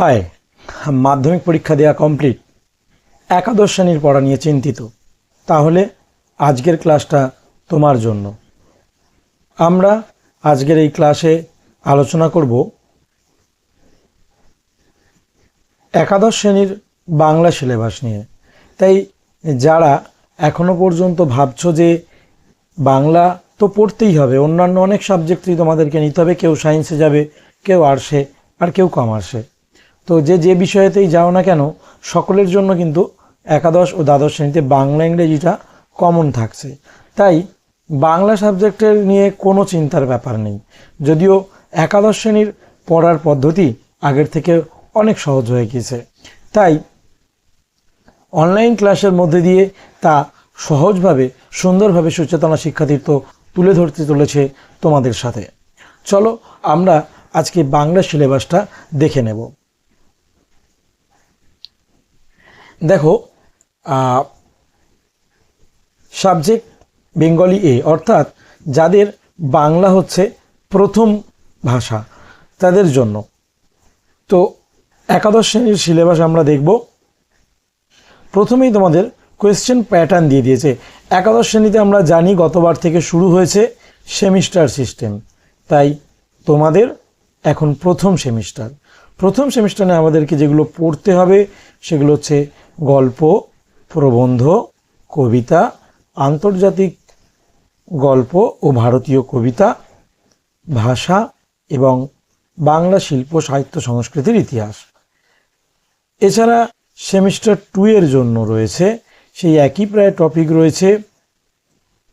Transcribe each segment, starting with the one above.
High মাধ্যমিক পরীক্ষা দেওয়া কমপ্লিট একাদশ শ্রেণির পড়া নিয়ে চিন্তিত। তাহলে আজকের ক্লাসটা তোমার জন্য। আমরা আজকের এই ক্লাসে আলোচনা করব একাদশ শ্রেণির বাংলা সিলেবাস নিয়ে। তাই যারা এখনও পর্যন্ত ভাবছ যে বাংলা তো পড়তেই হবে, অন্যান্য অনেক সাবজেক্টই তোমাদেরকে নিতে হবে। কেউ সায়েন্সে যাবে, কেউ আর্টসে আর কেউ কমার্সে তো যে যে বিষয়েতেই যাও না কেন, সকলের জন্য কিন্তু একাদশ ও দ্বাদশ শ্রেণীতে বাংলা ইংরেজিটা কমন থাকছে। তাই বাংলা সাবজেক্টের নিয়ে কোনো চিন্তার ব্যাপার নেই। যদিও একাদশ শ্রেণির পড়ার পদ্ধতি আগের থেকে অনেক সহজ হয়ে গিয়েছে। তাই অনলাইন ক্লাসের মধ্যে দিয়ে তা সহজভাবে, সুন্দরভাবে সুচেতনা শিক্ষাতীর্থ তুলে ধরতে চলেছে তোমাদের সাথে। চলো আমরা আজকে বাংলা সিলেবাসটা দেখে নেব। দেখো সাবজেক্ট বেঙ্গলি এ অর্থাৎ যাদের বাংলা হচ্ছে প্রথম ভাষা তাদের জন্য। তো একাদশ শ্রেণির সিলেবাস আমরা দেখব। প্রথমেই তোমাদের কোয়েশ্চেন প্যাটার্ন দিয়ে দিয়েছে। একাদশ শ্রেণীতে আমরা জানি গতবার থেকে শুরু হয়েছে সেমিস্টার সিস্টেম তাই তোমাদের এখন প্রথম সেমিস্টার প্রথম সেমিস্টারে আমাদেরকে যেগুলো পড়তে হবে সেগুলো হচ্ছে গল্প, প্রবন্ধ, কবিতা, আন্তর্জাতিক গল্প ও ভারতীয় কবিতা, ভাষা এবং বাংলা শিল্প, সাহিত্য, সংস্কৃতির ইতিহাস। এছাড়া সেমিস্টার টু এর জন্য রয়েছে সেই একই প্রায় টপিক রয়েছে।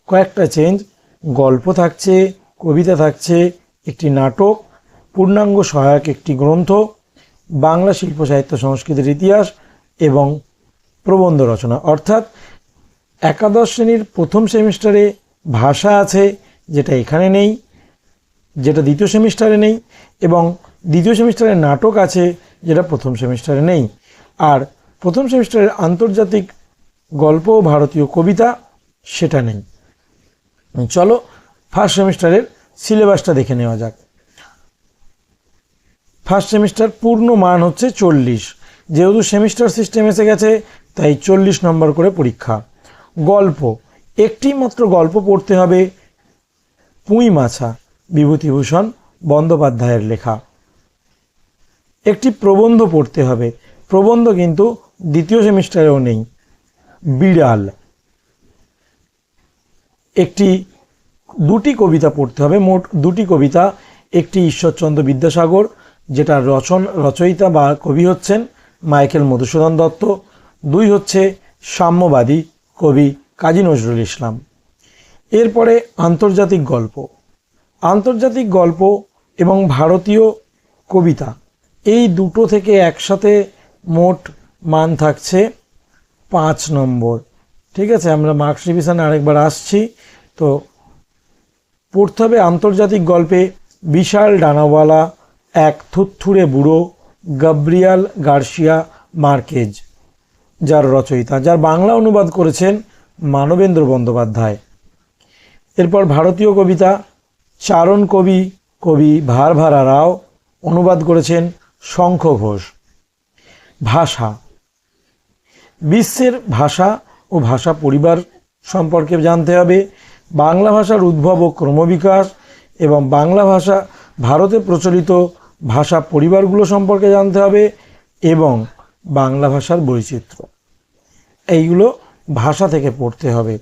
কয়েকটা চেঞ্জ, গল্প থাকছে, কবিতা থাকছে, একটি নাটক, পূর্ণাঙ্গ সহায়ক একটি গ্রন্থ, বাংলা শিল্প, সাহিত্য, সংস্কৃতির ইতিহাস এবং প্রবন্ধ রচনা। অর্থাৎ একাদশ শ্রেণির প্রথম সেমিস্টারে ভাষা আছে, যেটা এখানে নেই, যেটা দ্বিতীয় সেমিস্টারে নেই, এবং দ্বিতীয় সেমিস্টারে নাটক আছে, যেটা প্রথম সেমিস্টারে নেই। আর প্রথম সেমিস্টারের আন্তর্জাতিক গল্প ও ভারতীয় কবিতা সেটা নেই। চলো ফার্স্ট সেমিস্টারের সিলেবাসটা দেখে নেওয়া যাক। ফার্স্ট সেমিস্টার পূর্ণ মান হচ্ছে চল্লিশ। যেহেতু সেমিস্টার সিস্টেম এসে গেছে তাই চল্লিশ নম্বর করে পরীক্ষা। গল্প। একটি মাত্র গল্প পড়তে হবে পুঁই মাছা, বিভূতিভূষণ বন্দ্যোপাধ্যায়ের লেখা। একটি প্রবন্ধ পড়তে হবে। প্রবন্ধ কিন্তু দ্বিতীয় সেমিস্টারেও নেই। বিড়াল। একটি দুটি কবিতা পড়তে হবে। মোট দুটি কবিতা। একটি ঈশ্বরচন্দ্র বিদ্যাসাগর, যেটা রচন রচয়িতা বা কবি হচ্ছেন মাইকেল মধুসূদন দত্ত। দুই হচ্ছে সাম্যবাদী কবি কাজী নজরুল ইসলাম। এরপরে আন্তর্জাতিক গল্প। আন্তর্জাতিক গল্প এবং ভারতীয় কবিতা, এই দুটো থেকে একসাথে মোট মান থাকছে পাঁচ নম্বর। ঠিক আছে, আমরা মার্কস রিভিশনে আরেকবার আসছি। তো পড়তে হবে আন্তর্জাতিক গল্পে বিশাল ডানাওয়ালা এক থুত্থুরে বুড়ো গাব্রিয়াল গার্সিয়া মার্কেজ। যার রচয়িতা, যার বাংলা অনুবাদ করেছেন মানবেন্দ্র বন্দ্যোপাধ্যায়। এরপর ভারতীয় কবিতা, চারণ কবি কবি ভারভারা রাও অনুবাদ করেছেন শঙ্খ ঘোষ। ভাষা। বিশ্বের ভাষা ও ভাষা পরিবার সম্পর্কে জানতে হবে। বাংলা ভাষার উদ্ভব ও ক্রমবিকাশ এবং বাংলা ভাষা ভারতে প্রচলিত ভাষা পরিবারগুলো সম্পর্কে জানতে হবে এবং বাংলা ভাষার বৈচিত্র্য। এইগুলো ভাষা থেকে পড়তে হবে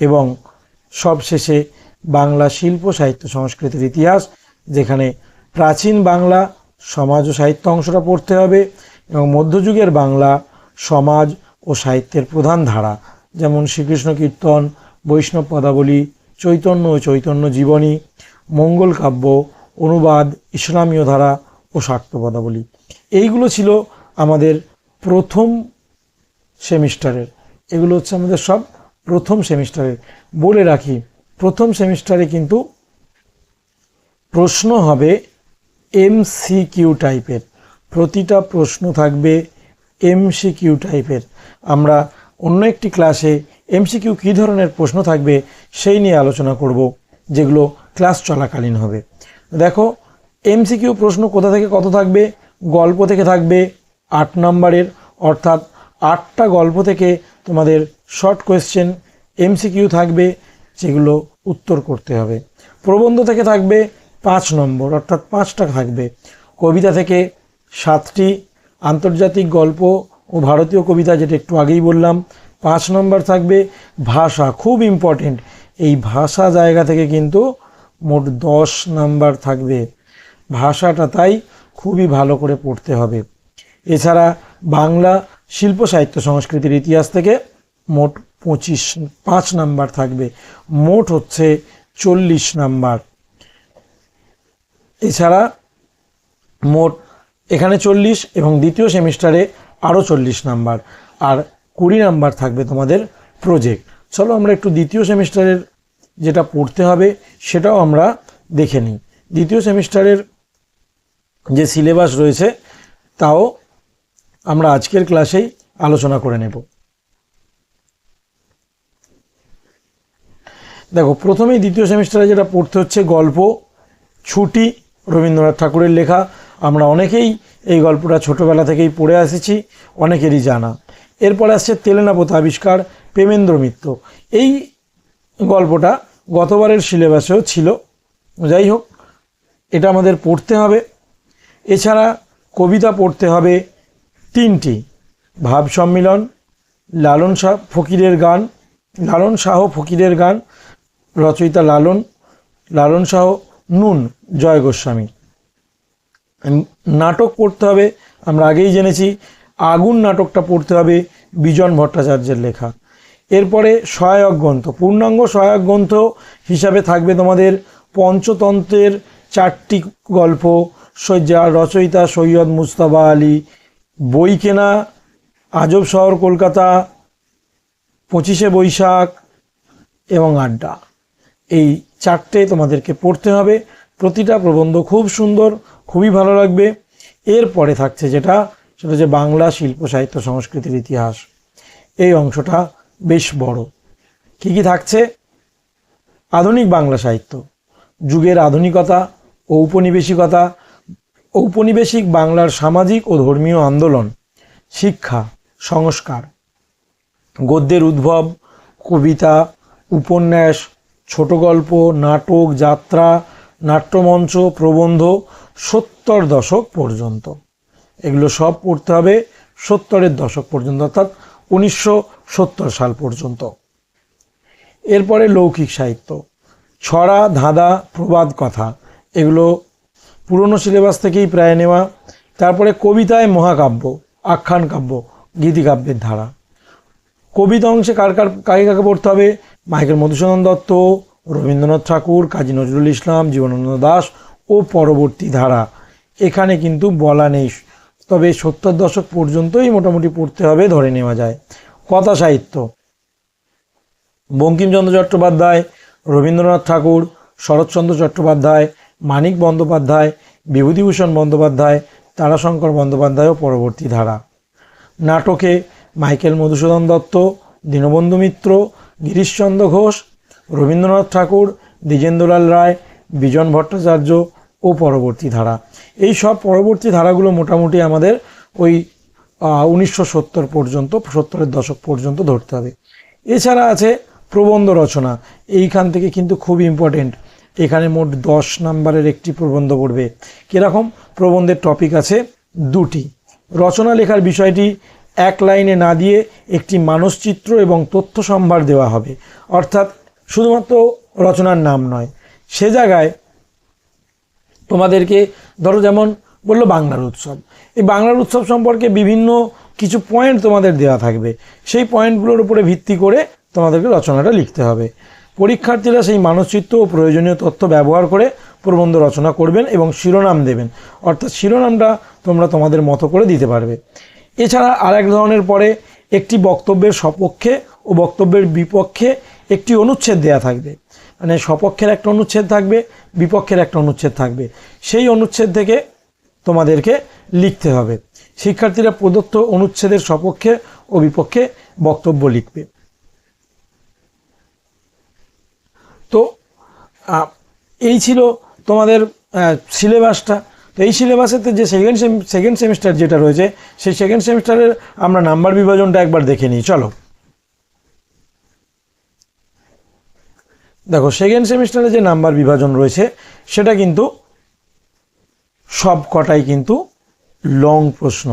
এবং সবশেষে বাংলা শিল্প, সাহিত্য, সংস্কৃতির ইতিহাস, যেখানে প্রাচীন বাংলা সমাজ ও সাহিত্য অংশটা পড়তে হবে এবং মধ্যযুগের বাংলা সমাজ ও সাহিত্যের প্রধান ধারা, যেমন শ্রীকৃষ্ণ কীর্তন, বৈষ্ণব পদাবলী, চৈতন্য ও চৈতন্য জীবনী, মঙ্গল কাব্য, অনুবাদ, ইসলামীয় ধারা ও শাক্ত পদাবলী। এইগুলো ছিল আমাদের প্রথম সেমিস্টারের। এগুলো হচ্ছে আমাদের সব প্রথম সেমিস্টারের। বলে রাখি, প্রথম সেমিস্টারে কিন্তু প্রশ্ন হবে এমসিকিউ টাইপের প্রতিটা প্রশ্ন থাকবে এমসিকিউ টাইপের আমরা অন্য একটি ক্লাসে এম এমসিকিউ কী ধরনের প্রশ্ন থাকবে সেই নিয়ে আলোচনা করব, যেগুলো ক্লাস চলাকালীন হবে। দেখো এমসিকিউ প্রশ্ন কোথা থেকে কত থাকবে? গল্প থেকে থাকবে আট নম্বরের, অর্থাৎ আটটা গল্প থেকে তোমাদের শর্ট কোয়েশ্চেন এমসিকিউ থাকবে, যেগুলো উত্তর করতে হবে। প্রবন্ধ থেকে থাকবে পাঁচ নম্বর, অর্থাৎ পাঁচটা থাকবে। কবিতা থেকে সাতটি, আন্তর্জাতিক গল্প ও ভারতীয় কবিতা যেটা একটু আগেই বললাম, পাঁচ নম্বর থাকবে ভাষা, খুব ইম্পর্টেন্ট এই ভাষা জায়গা থেকে কিন্তু মোট দশ নাম্বার থাকবে। ভাষাটা তাই খুবই ভালো করে পড়তে হবে। এছাড়া বাংলা শিল্প সাহিত্য সংস্কৃতির ইতিহাস থেকে মোট পঁচিশ, পাঁচ নাম্বার থাকবে। মোট হচ্ছে চল্লিশ নাম্বার। এছাড়া মোট এখানে চল্লিশ এবং দ্বিতীয় সেমিস্টারে আরও চল্লিশ নাম্বার। আর কুড়ি নাম্বার থাকবে তোমাদের প্রজেক্ট চলো আমরা একটু দ্বিতীয় সেমিস্টারের যেটা পড়তে হবে সেটাও আমরা দেখে নিই। দ্বিতীয় সেমিস্টারের যে সিলেবাস রয়েছে, তাও আমরা আজকের ক্লাসেই আলোচনা করে নেব। দেখো, প্রথমেই দ্বিতীয় সেমিস্টারে যেটা পড়তে হচ্ছে গল্প, ছুটি, রবীন্দ্রনাথ ঠাকুরের লেখা। আমরা অনেকেই এই গল্পটা ছোটোবেলা থেকেই পড়ে এসেছি অনেকেরই জানা। এরপরে আসছে তেলেনাপথ আবিষ্কার, প্রেমেন্দ্র মিত্র। এই গল্পটা গতবারের সিলেবাসেও ছিল। যাই হোক, এটা আমাদের পড়তে হবে। এছাড়া কবিতা পড়তে হবে তিনটি। ভাব সম্মিলন, লালন শাহ ফকিরের গান, লালন শাহ ফকিরের গান, রচয়িতা লালন লালন শাহ নুন, জয় গোস্বামী। নাটক পড়তে হবে, আমরা আগেই জেনেছি, আগুন নাটকটা পড়তে হবে বিজন ভট্টাচার্যের লেখা। এরপরে সহায়ক গ্রন্থ, পূর্ণাঙ্গ সহায়ক গ্রন্থ হিসাবে থাকবে তোমাদের পঞ্চতন্ত্রের চারটি গল্প সৈ- যার রচয়িতা সৈয়দ মুস্তাবা আলী বই কেনা, আজব শহর কলকাতা, পঁচিশে বৈশাখ এবং আড্ডা। এই চারটে তোমাদেরকে পড়তে হবে। প্রতিটা প্রবন্ধ খুব সুন্দর, খুবই ভালো লাগবে। এরপরে থাকছে যেটা, সেটা হচ্ছে বাংলা শিল্প সাহিত্য সংস্কৃতির ইতিহাস। এই অংশটা বেশ বড়। কি কি থাকছে? আধুনিক বাংলা সাহিত্য, যুগের আধুনিকতা ঔপনিবেশিকতা ঔপনিবেশিক বাংলার সামাজিক ও ধর্মীয় আন্দোলন, শিক্ষা, সংস্কার। গদ্যের উদ্ভব, কবিতা, উপন্যাস ছোট গল্প নাটক, যাত্রা, নাট্যমঞ্চ, প্রবন্ধ সত্তর দশক পর্যন্ত। এগুলো সব পড়তে হবে সত্তরের দশক পর্যন্ত, অর্থাৎ উনিশশো সত্তর সাল পর্যন্ত। এরপরে লৌকিক সাহিত্য। ছড়া, ধাঁধা, প্রবাদ, কথা, এগুলো পুরনো সিলেবাস থেকেই প্রায় নেওয়া, তারপরে কবিতায় মহাকাব্য, আখ্যান কাব্য, গীতিকাব্যের ধারা। কবিতা অংশে কার কার কাকে কাকে পড়তে হবে? মাইকেল মধুসূদন দত্ত, রবীন্দ্রনাথ ঠাকুর, কাজী নজরুল ইসলাম, জীবনানন্দ দাস ও পরবর্তী ধারা। এখানে কিন্তু বলা নেই। তবে সত্তর দশক পর্যন্তই মোটামুটি পড়তে হবে, ধরে নেওয়া যায়। কথা সাহিত্য। বঙ্কিমচন্দ্র চট্টোপাধ্যায়, রবীন্দ্রনাথ ঠাকুর, শরৎচন্দ্র চট্টোপাধ্যায় মানিক বন্দ্যোপাধ্যায়, বিভূতিভূষণ বন্দ্যোপাধ্যায়, তারাশঙ্কর বন্দ্যোপাধ্যায় ও পরবর্তী ধারা। নাটকে মাইকেল মধুসূদন দত্ত, দীনবন্ধু মিত্র, গিরিশচন্দ্র ঘোষ, রবীন্দ্রনাথ ঠাকুর দ্বিজেন্দ্রলাল রায়, বিজন ভট্টাচার্য ও পরবর্তী ধারা। এই সব পরবর্তী ধারাগুলো মোটামুটি আমাদের ওই উনিশশো সত্তর পর্যন্ত, সত্তরের দশক পর্যন্ত ধরতে হবে। এছাড়া আছে প্রবন্ধ রচনা। এইখান থেকে কিন্তু খুব ইম্পর্টেন্ট এখানে মোট দশ নাম্বারের একটি প্রবন্ধ পড়বে। কীরকম? প্রবন্ধের টপিক আছে দুটি। রচনা লেখার বিষয়টি এক লাইনে না দিয়ে একটি মানসচিত্র এবং তথ্য সম্ভার দেওয়া হবে। অর্থাৎ শুধুমাত্র রচনার নাম নয়, সে জায়গায় তোমাদেরকে ধরো যেমন বলল বাংলার উৎসব। এই বাংলার উৎসব সম্পর্কে বিভিন্ন কিছু পয়েন্ট তোমাদের দেওয়া থাকবে। সেই পয়েন্টগুলোর উপরে ভিত্তি করে তোমাদেরকে রচনাটা লিখতে হবে। পরীক্ষার্থীরা সেই মানচিত্র ও প্রয়োজনীয় তথ্য ব্যবহার করে প্রবন্ধ রচনা করবেন এবং শিরোনাম দেবেন। অর্থাৎ শিরোনামটা তোমরা তোমাদের মতো করে দিতে পারবে। এছাড়া আরেক ধরনের পরে একটি বক্তব্যের সপক্ষে ও বক্তব্যের বিপক্ষে একটি অনুচ্ছেদ দেয়া থাকবে। মানে সপক্ষের একটা অনুচ্ছেদ থাকবে, বিপক্ষের একটা অনুচ্ছেদ থাকবে। সেই অনুচ্ছেদ থেকে তোমাদেরকে লিখতে হবে। শিক্ষার্থীরা প্রদত্ত অনুচ্ছেদের সপক্ষে ও বিপক্ষে বক্তব্য লিখবে। তো এই ছিল তোমাদের সিলেবাসটা তো এই সিলেবাসেতে যে সেকেন্ড সেকেন্ড সেমিস্টার যেটা রয়েছে, সেই সেকেন্ড সেমিস্টারের আমরা নাম্বার বিভাজনটা একবার দেখে নিই। চলো। দেখো সেকেন্ড সেমিস্টারে যে নাম্বার বিভাজন রয়েছে, সেটা কিন্তু সব কটাই কিন্তু লং প্রশ্ন।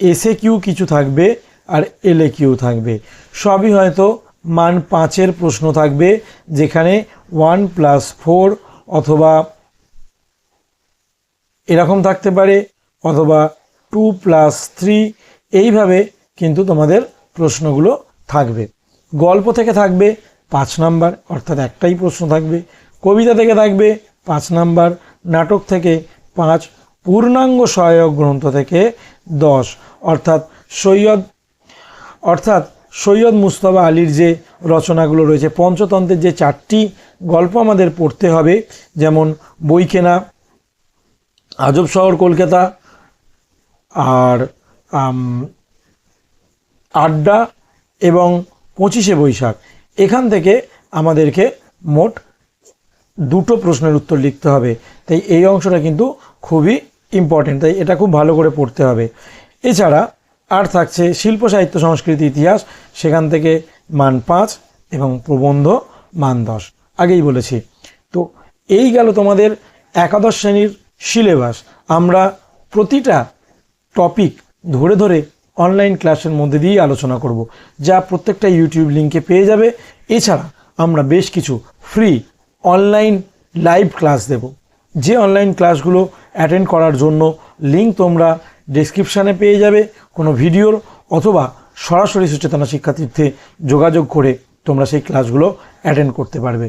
এসে কিউ কিছু থাকবে আর এলে কিউ থাকবে। সবই হয়তো মান পাঁচের প্রশ্ন থাকবে, যেখানে ওয়ান প্লাস ফোর অথবা এরকম থাকতে পারে, অথবা টু প্লাস থ্রি, এইভাবে কিন্তু তোমাদের প্রশ্নগুলো থাকবে। গল্প থেকে থাকবে পাঁচ নাম্বার, অর্থাৎ একটাই প্রশ্ন থাকবে। কবিতা থেকে থাকবে পাঁচ নাম্বার, নাটক থেকে পাঁচ, পূর্ণাঙ্গ সহায়ক গ্রন্থ থেকে দশ, অর্থাৎ সৈয়দ, অর্থাৎ সৈয়দ মুস্তফা আলীর যে রচনাগুলো রয়েছে, পঞ্চতন্ত্রের যে চারটি গল্প আমাদের পড়তে হবে, যেমন বই কেনা আজব শহর কলকাতা আর আড্ডা এবং পঁচিশে বৈশাখ। এখান থেকে আমাদেরকে মোট দুটো প্রশ্নের উত্তর লিখতে হবে। তাই এই অংশটা কিন্তু খুবই ইম্পর্টেন্ট তাই এটা খুব ভালো করে পড়তে হবে। এছাড়া আর থাকছে শিল্প সাহিত্য, সংস্কৃতি, ইতিহাস, সেখান থেকে মান পাঁচ এবং প্রবন্ধ মান দশ। আগেই বলেছি। তো এই গেল তোমাদের একাদশ শ্রেণির সিলেবাস। আমরা প্রতিটা টপিক ধরে ধরে অনলাইন ক্লাসের মধ্যে দিয়েই আলোচনা করব, যা প্রত্যেকটা ইউটিউব লিঙ্কে পেয়ে যাবে। এছাড়া আমরা বেশ কিছু ফ্রি অনলাইন লাইভ ক্লাস দেব। যে অনলাইন ক্লাসগুলো অ্যাটেন্ড করার জন্য লিঙ্ক তোমরা ডেসক্রিপশানে পেয়ে যাবে। কোনো ভিডিওর অথবা সরাসরি সচেতনা শিক্ষার্থীর্থে যোগাযোগ করে তোমরা সেই ক্লাসগুলো অ্যাটেন্ড করতে পারবে।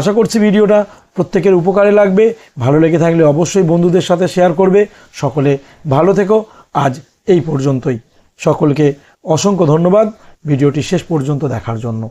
আশা করছি ভিডিওটা প্রত্যেকের উপকারে লাগবে। ভালো লেগে থাকলে অবশ্যই বন্ধুদের সাথে শেয়ার করবে। সকলে ভালো থেকো। আজ এই পর্যন্তই। সকলকে অসংখ্য ধন্যবাদ। ভিডিওটি শেষ পর্যন্ত দেখার জন্য।